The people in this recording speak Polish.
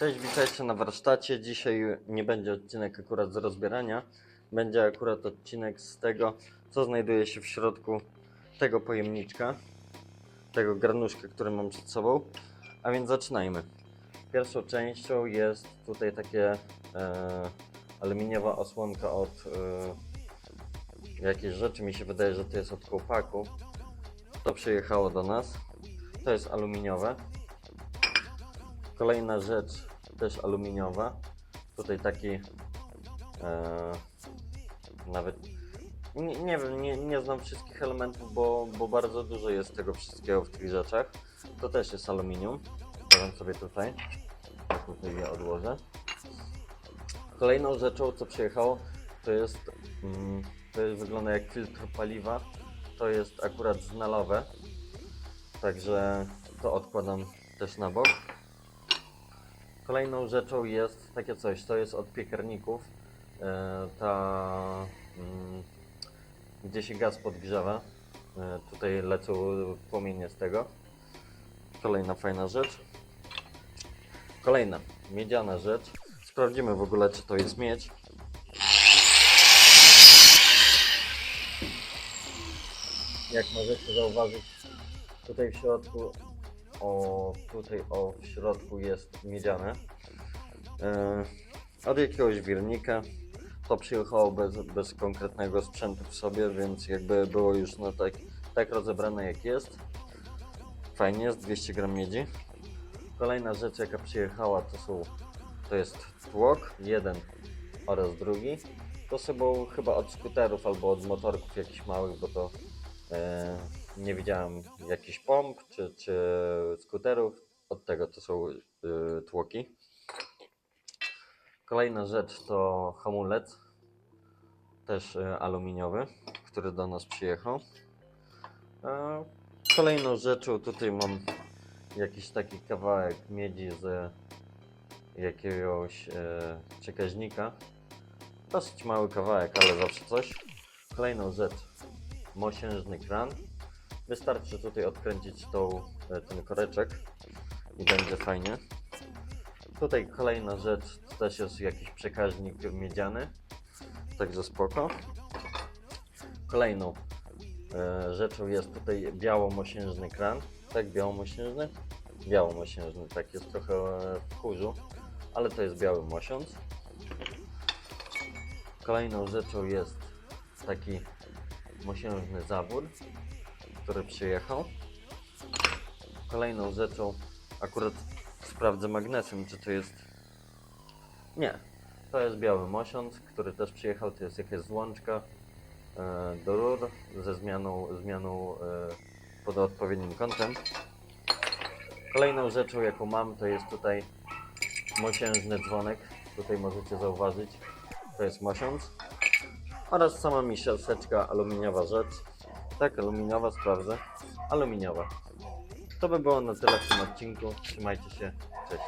Cześć, witajcie na warsztacie. Dzisiaj nie będzie odcinek akurat z rozbierania. Będzie akurat odcinek z tego, co znajduje się w środku tego pojemniczka, tego garnuszka, który mam przed sobą. A więc zaczynajmy. Pierwszą częścią jest tutaj takie e, aluminiowa osłonka od e, jakiejś rzeczy. Mi się wydaje, że to jest od kołpaku. To przyjechało do nas. To jest aluminiowe. Kolejna rzecz, też aluminiowa. Tutaj taki e, nawet nie, nie wiem, nie, nie znam wszystkich elementów, bo, bo bardzo dużo jest tego wszystkiego w tych rzeczach. To też jest aluminium. Stawiam sobie tutaj. Tutaj je odłożę. Kolejną rzeczą, co przyjechało, to jest, mm, to jest wygląda jak filtr paliwa. To jest akurat znalowe. Także to odkładam też na bok. Kolejną rzeczą jest takie coś, to jest od piekarników. E, ta, mm, gdzie się gaz podgrzewa. E, tutaj lecą płomienie z tego. Kolejna fajna rzecz. Kolejna miedziana rzecz. Sprawdzimy w ogóle, czy to jest miedź. Jak możecie zauważyć, tutaj w środku o tutaj o w środku jest miedziane. E, od jakiegoś wirnika. To przyjechało bez, bez konkretnego sprzętu w sobie więc jakby było już no tak, tak rozebrane jak jest. Fajnie jest 200 gram miedzi. Kolejna rzecz jaka przyjechała to są to jest tłok jeden oraz drugi. To są chyba od skuterów albo od motorków jakichś małych bo to e, nie widziałem jakichś pomp czy, czy skuterów. Od tego to są y, tłoki. Kolejna rzecz to hamulec, też y, aluminiowy, który do nas przyjechał. E, kolejną rzeczą tutaj mam jakiś taki kawałek miedzi z jakiegoś e, przekaźnika. Dosyć mały kawałek, ale zawsze coś. Kolejną rzecz, mosiężny kran. Wystarczy tutaj odkręcić tą, e, ten koreczek i będzie fajnie. Tutaj kolejna rzecz, to też jest jakiś przekaźnik miedziany, także spoko. Kolejną e, rzeczą jest tutaj białomosiężny kran, tak białomosiężny? Białomosiężny, tak jest trochę e, w kurzu, ale to jest biały mosiąc. Kolejną rzeczą jest taki mosiężny zawór, który przyjechał. Kolejną rzeczą, akurat sprawdzę magnesem, czy to jest. Nie, to jest biały mosiąc, który też przyjechał. To jest jakaś złączka e, do rur ze zmianą, zmianą e, pod odpowiednim kątem. Kolejną rzeczą, jaką mam, to jest tutaj mosiężny dzwonek. Tutaj możecie zauważyć, to jest mosiąc. Oraz sama mistrzewska aluminiowa rzecz. Tak, aluminiowa, sprawdzę. Aluminiowa. To by było na tyle w tym odcinku. Trzymajcie się. Cześć.